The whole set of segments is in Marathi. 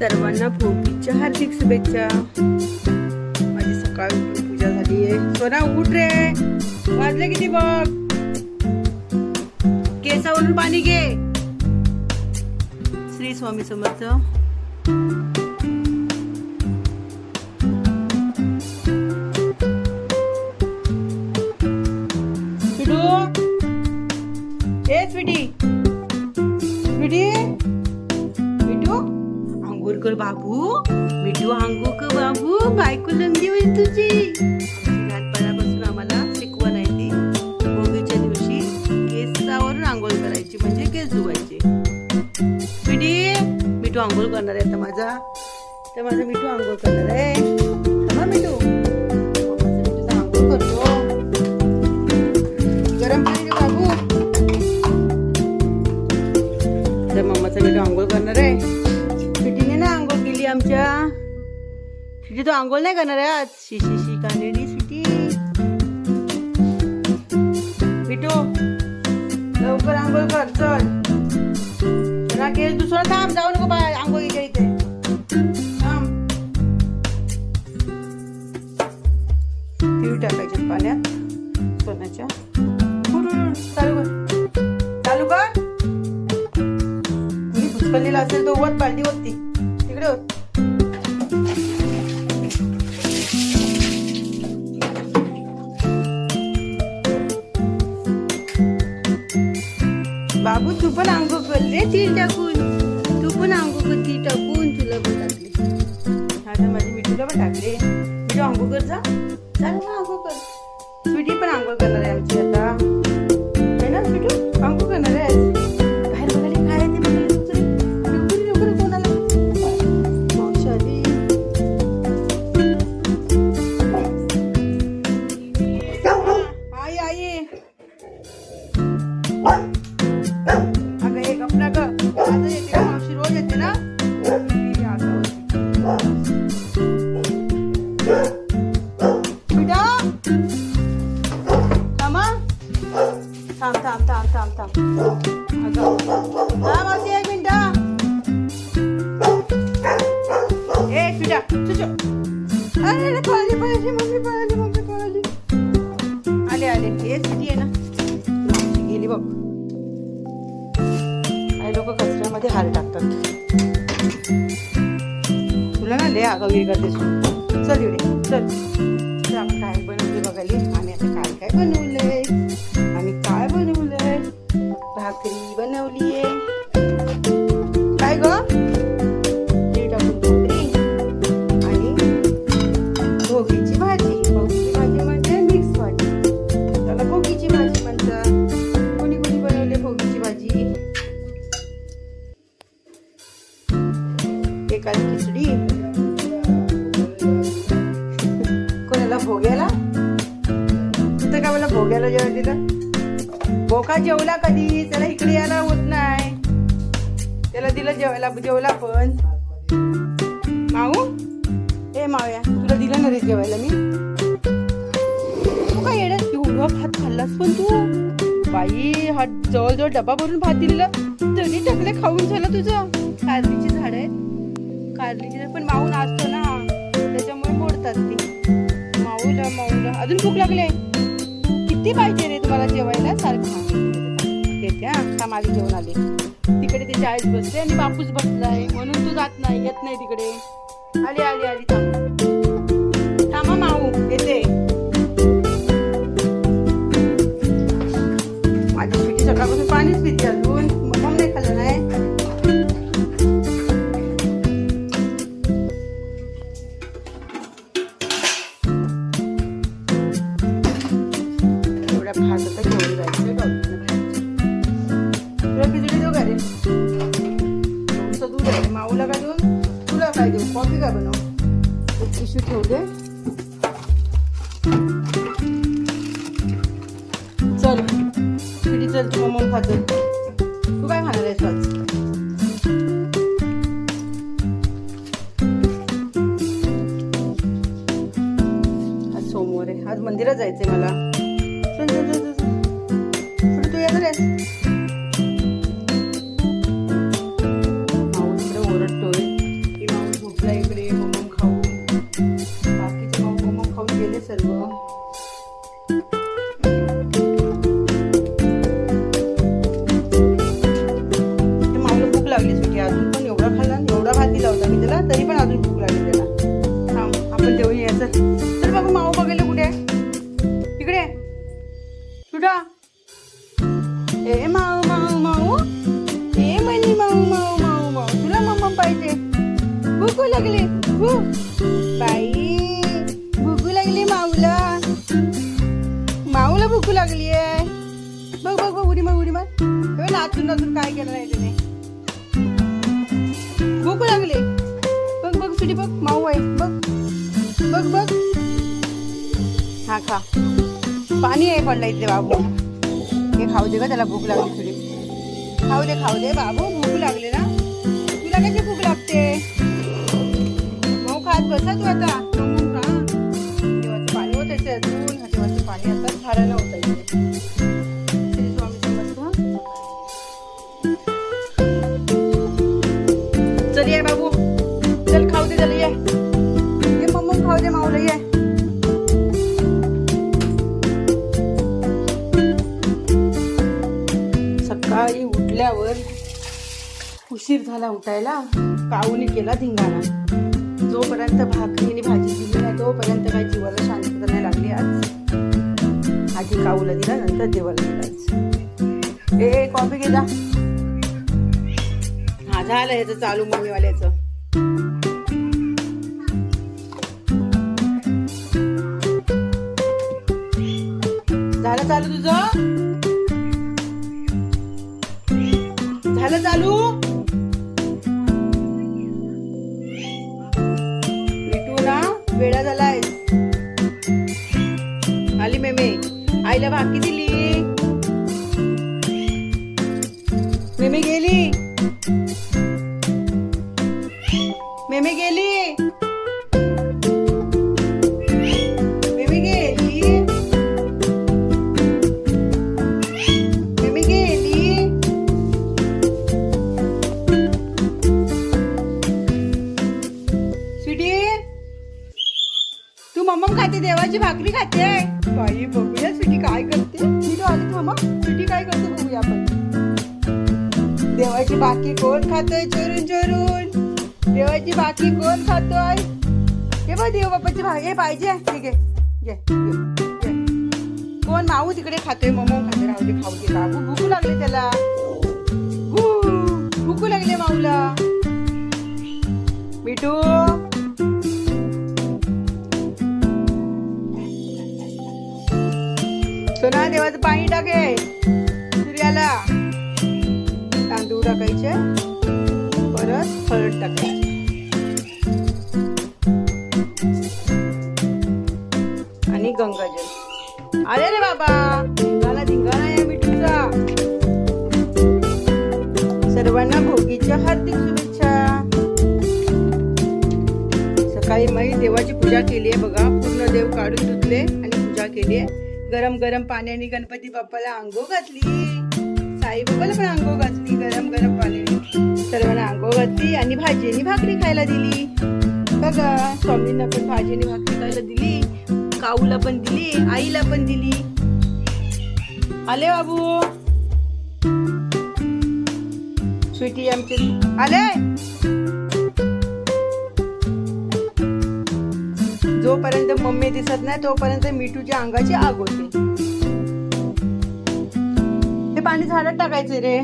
सर्वांना भोगीच्या हार्दिक शुभेच्छा. माझी सकाळ पूजा झाली आहे. सोना उठ रे. वाजले किती बघ. केसावरून पाणी घे. श्री स्वामी समर्थ. आंघोळ करणार आहे आता माझा. तर माझा मिठू आंघोळ करणार आहे. थांबा मिठू. तर आंघोळ करतो. गरम पाणी दे बाबू. तर मम्माचा मिठू आंघोळ करणार आहे. पिटीने ना आंघोळ केली आमच्या. पिटी तू आंघोळ नाही करणार आहे आज. शी शी शी कानेडी सिटी पिटू लवकर आंघोळ कर चल. जरा केस दुसरा थांब जाऊ नको बाय आंघोळीच्या इथे. थांब. तीळ टाकायचे पाण्यात सोन्याच्या. चालू कर. चालू कर. मी भुसकलेला असेल तो वत बालदी होती स्वीटी पण आंघोळ करणार आहे आमची. तुला ना लय आगावी करतेस तू. चल इकडे चल तर कधी? त्याला इकडे यायला होत नाही. त्याला दिलं जेवायला जेवला पण माऊ? ए मावया तुला दिलं ना रे जेवायला मी? तू काय येणार एवढा भात खाल्लास पण तू? बाई हा जवळजवळ डबा भरून भात दिलेला. तरी टाकले खाऊन झालं तुझं. कारलीची झाड आहेत. कारलीची झाड. पण माऊ नाचतो ना. त्याच्यामुळे मोडतात ती. माऊला माऊला. अजून भूक लागले किती पाहिजे रे तुम्हाला जेवायला? सारखं. आता माझे ठेऊन आली. आले तिकडे ते चाळीस बसली आणि बापूस बसलाय म्हणून तू जात नाही येत नाही तिकडे. आली आली आली थांब. थांबा माऊ येते. माझी पिठी सकाळपासून पाणीच पिते अजून. मग नाही खाल्लं नाही? एवढ्या बनव ठेवले ठेवू दे चल पिढी चल तू मग खातो तू काय खाणार आहेस आज आज सोमवार आहे आज मंदिरात जायचंय मला असेल तर बाबा माऊ बघायला कुठे इकडे सुटा ए माऊ माऊ माऊ ए म्हणी माऊ माऊ माऊ माऊ तुला मम्मा पाहिजे. भूकू लागली. भू. बाई भूकू लागली माऊला. माऊला भूकू लागली आहे. बघ बघ बघ उडी मग उडी मग नाचून नाचून काय केलं नाही त्याने. भूकू लागली. बघ बघ तुझी बघ माऊ आहे. बघ. बघ बघ. हा खा. पाणी आहे पडलं इथे बाबू. हे खाऊ दे का त्याला भूक लागली थोडी. खाऊ दे खाऊ दे बाबू. भूक लागले ना. तुला कशी भूक लागते? मऊ खात बसा तू आता. पाणी होत असेल अजून. हा पाणी आता झाडाला होतं इथे. चल ये बाबू. मम्मा ये सकाळी उठल्यावर उशीर झाला उठायला काऊने केला धिंगाणा? जोपर्यंत भाकरीने भाजी दिली नाही तोपर्यंत काही जीवाला शांतता नाही लागली आज? आधी काऊला दिला नंतर देवाला दिला ए कॉफी घे जा. हा झालं ह्याचं चालू मम्मीवाल्याचं. झालं चालू तुझं? झालं चालू? भेटू ना वेळा झालाय. आली मेमे. आईला भाकी दिली. मेमे गेली. मेमे गेली. देवाची भाकरी खाते बाई बघूया सुटी काय करते. स्वीटी आली थांबा सुटी काय करते बघूया आपण. देवाची बाकी कोण खातोय? चोरून चोरून. देवाची बाकी कोण खातोय? हे बघ देव बाप्पाची भागी पाहिजे ठीक आहे कोण माऊ तिकडे खातोय? मम्मा खाते राहू दे खाऊ दे. बाबू भूकू लागले त्याला. भू- भूकू लागले माऊला. मिठू. सोना देवाचं पाणी टाके. सूर्याला तांदूळ टाकायचे परत हळद टाकायची. आणि गंगाजल. अरे रे बाबा मला धिंगाणा या मिठूचा. सर्वांना भोगीच्या हार्दिक शुभेच्छा. सकाळी मी देवाची पूजा केली आहे बघा. पूर्ण देव काढून धुतले आणि पूजा केली आहे. गरम गरम पाण्याने गणपती बाप्पाला आंघो घातली. साई पण आंघो घातली गरम गरम पाण्याने सर्वांना आंघो घातली आणि भाजीनी भाकरी खायला दिली. बघा स्वामींना पण भाजीने भाकरी खायला दिली. काऊला पण दिली आईला पण दिली. आले बाबू. स्वीटी आमचे आले? जोपर्यंत मम्मी दिसत नाही तोपर्यंत मिठूच्या अंगाची आग होते. हे पाणी झाडात टाकायचे रे.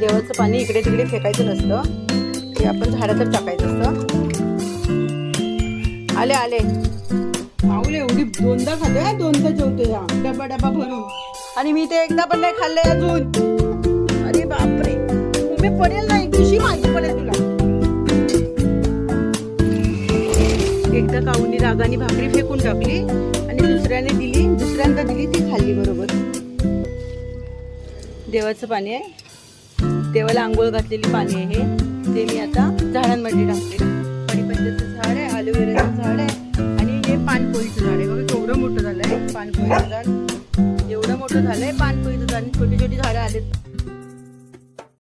देवाचं पाणी इकडे तिकडे फेकायचं नसतं. ते आपण झाडातच टाकायचं असतं. आले आले. माऊले एवढी दोनदा खाते दोनदा जेवते या डबा डबा भरून. आणि मी ते एकदा पण नाही खाल्ले अजून. अरे बापरे. उभी पडेल नाही कशी माहिती पडेल तुला. एकदा काऊनी रागाने भाकरी फेकून टाकली आणि दुसऱ्याने दिली दुसऱ्यांदा दिली ती खाल्ली बरोबर. देवाचं पाणी आहे. देवाला आंघोळ घातलेली पाणी आहे. हे ते मी आता झाडांमध्ये टाकते. कढीपत्त्याचं झाड आहे अलोवेराचं झाड आहे आणि हे पानपोळीचं झाड आहे. बघा केवढं मोठं झालंय. पानपोळीचं झाड. एवढं मोठं झालंय पानपोळीचं झाड. छोटी छोटी झाडं आलेत.